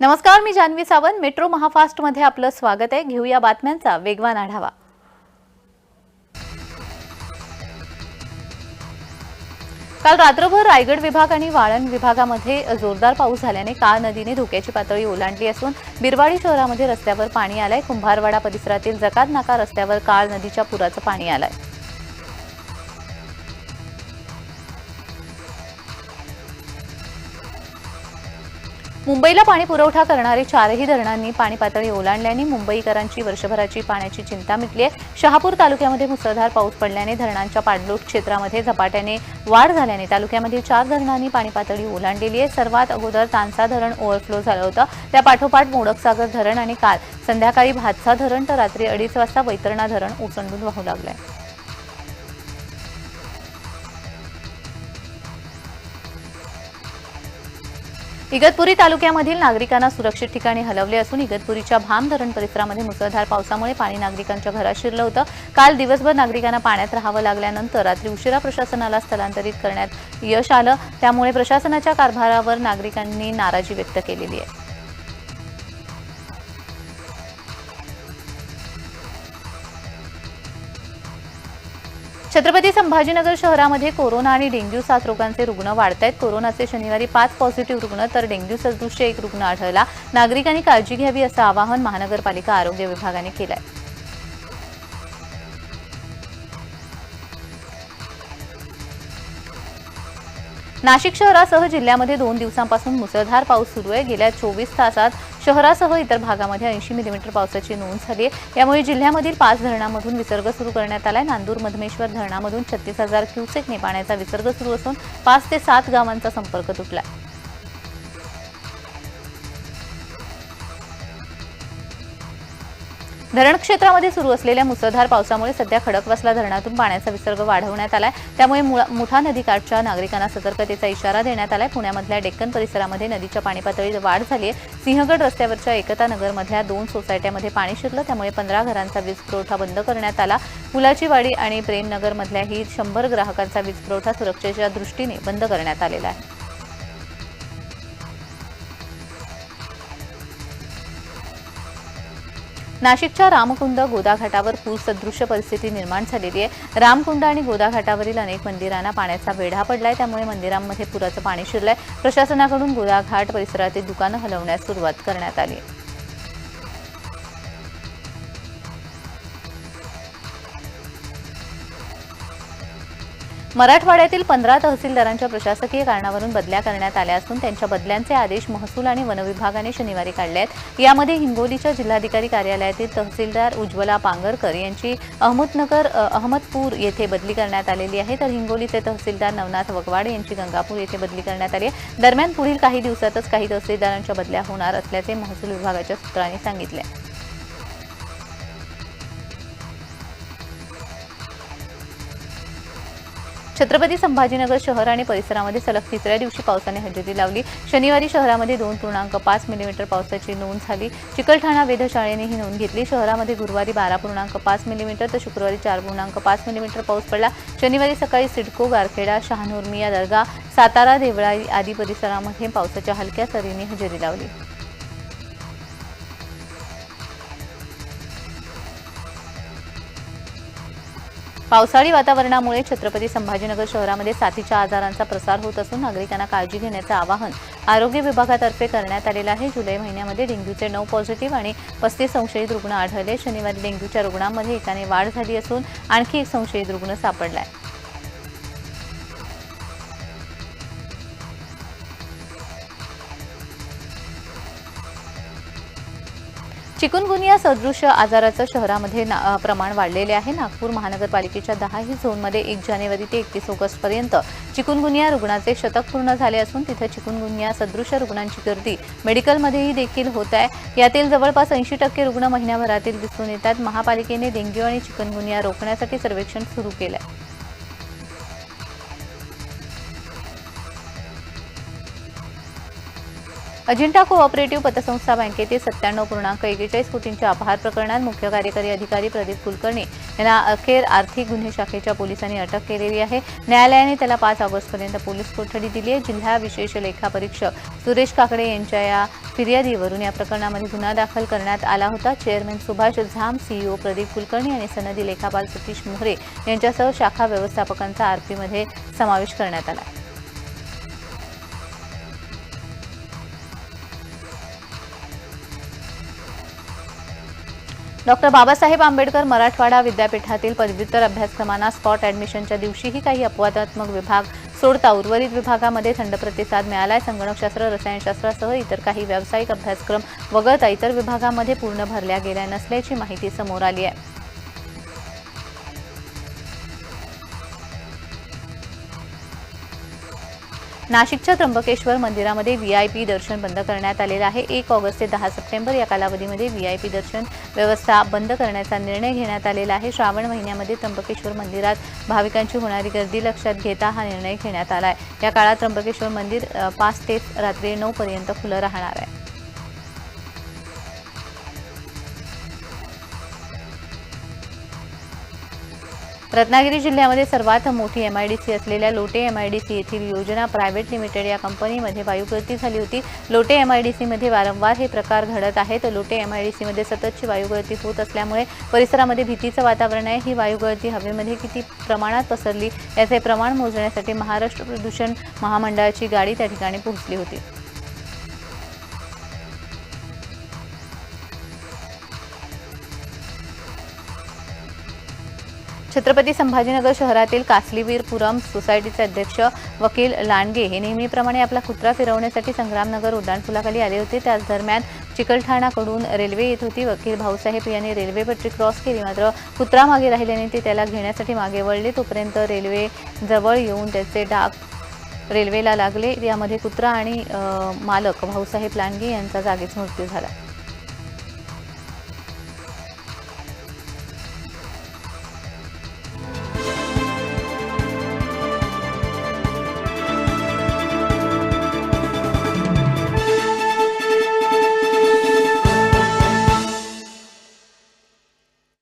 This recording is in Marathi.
नमस्कार मी जान्हवी सावंत. मेट्रो महाफास्टमध्ये आपलं स्वागत आहे. घेऊया बातम्यांचा वेगवान आढावा. काल रात्रभर रायगड विभाग आणि वाळण विभागामध्ये जोरदार पाऊस झाल्याने काळ नदीने धोक्याची पातळी ओलांडली असून बिरवाडी शहरामध्ये रस्त्यावर पाणी आलंय. कुंभारवाडा परिसरातील जकात नाका रस्त्यावर काळ नदीच्या पुराचं पाणी आलंय. मुंबईला पाणी पुरवठा करणारे चारही धरणांनी पाणी पातळी ओलांडल्याने मुंबईकरांची वर्षभराची पाण्याची चिंता मिटली आहे. शहापूर तालुक्यामध्ये मुसळधार पाऊस पडल्याने धरणांच्या पाणलोट क्षेत्रामध्ये झपाट्याने वाढ झाल्याने तालुक्यामधील चार धरणांनी पाणी पातळी ओलांडलेली आहे. सर्वात अगोदर तानसा धरण ओव्हरफ्लो झालं होतं. त्या पाठोपाठ मोडकसागर धरण आणि काल. संध्याकाळी भातसा धरण तर रात्री अडीच वाजता वैतरणा धरण ओसंडून वाहू आहे इगतपुरी तालुक्यामधील नागरिकांना सुरक्षित ठिकाणी हलवले असून इगतपुरीच्या भाम धरण परिसरामध्ये मुसळधार पावसामुळे पाणी नागरिकांच्या घरात शिरलं होतं. काल दिवसभर नागरिकांना पाण्यात राहावं लागल्यानंतर रात्री उशिरा प्रशासनाला स्थलांतरित करण्यात यश आलं. त्यामुळे प्रशासनाच्या कारभारावर नागरिकांनी नाराजी व्यक्त केलेली आहे. छत्रपती संभाजीनगर शहरामध्ये कोरोना आणि डेंग्यू साथ रोगांचे रुग्ण वाढत आहेत कोरोनाचे शनिवारी पाच पॉझिटिव्ह रुग्ण तर डेंग्यू सदृश्य एक रुग्ण आढळला. नागरिकांनी काळजी घ्यावी असं आवाहन महानगरपालिका आरोग्य विभागाने केलं आहे नाशिक शहरासह जिल्ह्यामध्ये दोन दिवसांपासून मुसळधार पाऊस सुरू आहे. गेल्या चोवीस तासात शहरासह इतर भागामध्ये ऐंशी मिलीमीटर पावसाची नोंद झाली आहे. यामुळे जिल्ह्यामधील पाच धरणामधून विसर्ग सुरू करण्यात आलाय. नांदूर मधमेश्वर धरणामधून छत्तीस हजार क्युसेकने पाण्याचा विसर्ग सुरू असून पाच ते सात गावांचा संपर्क तुटला धरण क्षेत्रामध्ये सुरू असलेल्या मुसळधार पावसामुळे सध्या खडकवासला धरणातून पाण्याचा विसर्ग वाढवण्यात आलाय. त्यामुळे मुळा- मुठा नदीकाठच्या नागरिकांना सतर्कतेचा इशारा देण्यात आलाय. पुण्यामधल्या डेक्कन परिसरामध्ये नदीच्या पाणी पातळीत वाढ झाली आहे सिंहगड रस्त्यावरच्या एकता नगरमधल्या दोन सोसायट्यामध्ये पाणी शिरलं. त्यामुळे पंधरा घरांचा वीज पुरवठा बंद करण्यात आला. पुलाची वाडी आणि प्रेमनगरमधल्याही शंभर ग्राहकांचा वीज पुरवठा सुरक्षेच्या दृष्टीने बंद करण्यात आलेला आहे. नाशिकच्या रामकुंड गोदाघाटावर पूरसदृश्य परिस्थिती निर्माण झालेली आहे. रामकुंड आणि गोदाघाटावरील अनेक मंदिरांना पाण्याचा वेढा पडलाय. त्यामुळे मंदिरांमध्ये पुराचं पाणी शिरलंय. प्रशासनाकडून गोदाघाट परिसरातील दुकानं हलवण्यास सुरुवात करण्यात आली आहे. मराठवाड्यातील पंधरा तहसीलदारांच्या प्रशासकीय कारणावरून बदल्या करण्यात आल्या असून त्यांच्या बदल्यांचे आदेश महसूल आणि वनविभागाने शनिवारी काढले आहेत. यामध्ये हिंगोलीच्या जिल्हाधिकारी कार्यालयातील तहसीलदार उज्ज्वला पांगरकर यांची अहमदनगर अहमदपूर येथे बदली करण्यात आलेली आहे. तर हिंगोलीचे तहसीलदार नवनाथ वगवाड यांची गंगापूर येथे बदली करण्यात आली आहे. दरम्यान पुढील काही दिवसातच काही तहसीलदारांच्या बदल्या होणार असल्याचे महसूल विभागाच्या सूत्रांनी सांगितले छत्रपती संभाजीनगर शहर आणि परिसरामध्ये सलग तिसऱ्या दिवशी पावसाने हजेरी लावली. शनिवारी शहरामध्ये दोन पूर्णांक पाच मिलीमीटर पावसाची नोंद झाली. चिकलठाणा वेधशाळेने ही नोंद घेतली. शहरामध्ये गुरुवारी बारा पूर्णांक पाच मिलीमीटर तर शुक्रवारी चार पूर्णांक पाच मिलीमीटर पाऊस पडला. शनिवारी सकाळी सिडको गारखेडा शहानूरमिया दर्गा सातारा देवळाई आदी परिसरामध्ये पावसाच्या हलक्या सरींनी हजेरी लावली. पावसाळी वातावरणामुळे छत्रपती संभाजीनगर शहरामध्ये साथीच्या आजारांचा प्रसार होत असून नागरिकांना काळजी घेण्याचं आवाहन आरोग्य विभागातर्फे करण्यात आलेलं आहे. जुलै महिन्यामध्ये डेंग्यूचे नऊ पॉझिटिव्ह आणि पस्तीस संशयित रुग्ण आढळले. शनिवारी डेंग्यूच्या रुग्णांमध्ये एकाने वाढ झाली असून आणखी एक संशयित रुग्ण सापडला आहे चिकुनगुनिया सदृश आजाराचं शहरामध्ये ना- प्रमाण वाढलेले आहे. नागपूर महानगरपालिकेच्या दहाही झोनमध्ये एक जानेवारी ते एकतीस ऑगस्टपर्यंत चिकुनगुनिया रुग्णाचे शतक पूर्ण झाले असून तिथं चिकुनगुनिया सदृश रुग्णांची गर्दी मेडिकलमध्येही देखील होत आहे. यातील जवळपास ऐंशी टक्के रुग्ण महिन्याभरातील दिसून येतात. महापालिकेने डेंग्यू आणि चिकनगुनिया रोखण्यासाठी सर्वेक्षण सुरू केलं आहे अजिंठा कोऑपरेटिव्ह पतसंस्था बँकेतील सत्त्याण्णव पूर्णांक एकेचाळीस कोटींच्या अपहार प्रकरणात मुख्य कार्यकारी अधिकारी प्रदीप कुलकर्णी यांना अखेर आर्थिक गुन्हे शाखेच्या पोलिसांनी अटक केलेली आहे. न्यायालयाने त्याला पाच ऑगस्टपर्यंत पोलीस कोठडी दिली आहे. जिल्हा विशेष लेखा परीक्षक सुरेश काकडे यांच्या या फिर्यादीवरून या प्रकरणामध्ये गुन्हा दाखल करण्यात आला होता. चेअरमॅन सुभाष झाम सीईओ प्रदीप कुलकर्णी आणि सनदी लेखापाल सतीश मोहरे यांच्यासह शाखा व्यवस्थापकांचा आरपीमध्ये समावेश करण्यात आला डॉक्टर बाबासाहेब आंबेडकर मराठवाडा विद्यापीठातील पदव्युत्तर अभ्यासक्रमांना स्पॉट ॲडमिशनच्या दिवशीही काही अपवादात्मक विभाग सोडता उर्वरित विभागामध्ये थंड प्रतिसाद मिळालाय. संगणकशास्त्र रसायनशास्त्रासह इतर काही व्यावसायिक अभ्यासक्रम वगळता इतर विभागामध्ये पूर्ण भरल्या गेल्या नसल्याची माहिती समोर आली आहे. नाशिकच्या त्र्यंबकेश्वर मंदिरामध्ये व्ही आय पी दर्शन बंद करण्यात आलेलं आहे. एक ऑगस्ट ते दहा सप्टेंबर या कालावधीमध्ये व्ही आय पी दर्शन व्यवस्था बंद करण्याचा निर्णय घेण्यात आलेला आहे. श्रावण महिन्यामध्ये त्र्यंबकेश्वर मंदिरात भाविकांची होणारी गर्दी लक्षात घेता हा निर्णय घेण्यात आला आहे या काळात त्र्यंबकेश्वर मंदिर पाच ते रात्री नऊपर्यंत खुलं राहणार आहे. रत्नागिरी जिल्ह्यामध्ये सर्वात मोठी एम आय डी सी असलेल्या Lote M I D C येथील योजना प्रायव्हेट लिमिटेड या कंपनीमध्ये वायुगळती झाली होती. लोटे एम आय डी सीमध्ये वारंवार हे प्रकार घडत आहेत. लोटे एम आय डी सीमध्ये सततची वायुगळती होत असल्यामुळे परिसरामध्ये भीतीचं वातावरण आहे. ही वायुगळती हवेमध्ये किती प्रमाणात पसरली याचे प्रमाण मोजण्यासाठी महाराष्ट्र प्रदूषण महामंडळाची गाडी त्या ठिकाणी पोहोचली होती. छत्रपती संभाजीनगर शहरातील कासलीवीरपुरम सोसायटीचे अध्यक्ष वकील लांडगे हे नेहमीप्रमाणे आपला कुत्रा फिरवण्यासाठी संग्रामनगर उड्डाणपुलाखाली आले होते. त्याच दरम्यान चिकलठाणाकडून रेल्वे येत होती. वकील भाऊसाहेब यांनी रेल्वे पट्टी क्रॉस केली. मात्र कुत्रा मागे राहिल्याने ते त्याला घेण्यासाठी मागे वळले. तोपर्यंत रेल्वे जवळ येऊन त्याचे डाग रेल्वेला लागले. यामध्ये कुत्रा आणि मालक भाऊसाहेब लांडगे यांचा जागीच मृत्यू झाला.